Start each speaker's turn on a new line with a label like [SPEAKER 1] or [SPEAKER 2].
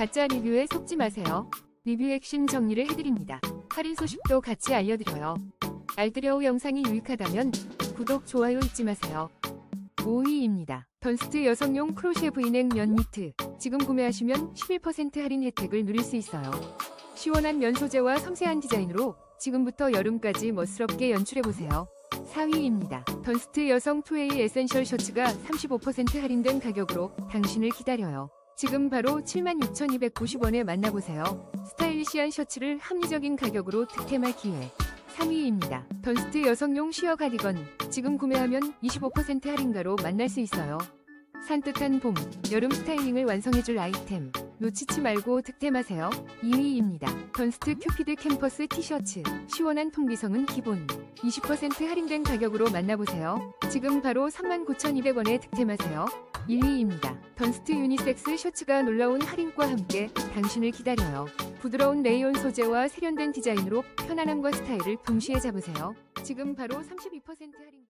[SPEAKER 1] 가짜 리뷰에 속지 마세요. 리뷰 핵심 정리를 해드립니다. 할인 소식도 같이 알려드려요. 알뜰여우 영상이 유익하다면 구독, 좋아요 잊지 마세요. 5위입니다. 던스트 여성용 크로셰 브이넥 면 니트. 지금 구매하시면 11% 할인 혜택을 누릴 수 있어요. 시원한 면 소재와 섬세한 디자인으로 지금부터 여름까지 멋스럽게 연출해보세요. 4위입니다. 던스트 여성 2A 에센셜 셔츠가 35% 할인된 가격으로 당신을 기다려요. 지금 바로 76,290원에 만나보세요. 스타일리시한 셔츠를 합리적인 가격으로 득템할 기회. 3위입니다. 던스트 여성용 시어 가디건. 지금 구매하면 25% 할인가로 만날 수 있어요. 산뜻한 봄, 여름 스타일링을 완성해줄 아이템. 놓치지 말고 득템하세요. 2위입니다. 던스트 큐피드 캠퍼스 티셔츠. 시원한 통기성은 기본. 20% 할인된 가격으로 만나보세요. 지금 바로 39,200원에 득템하세요. 1위입니다. 던스트 유니섹스 셔츠가 놀라운 할인과 함께 당신을 기다려요. 부드러운 레이온 소재와 세련된 디자인으로 편안함과 스타일을 동시에 잡으세요. 지금 바로 32% 할인.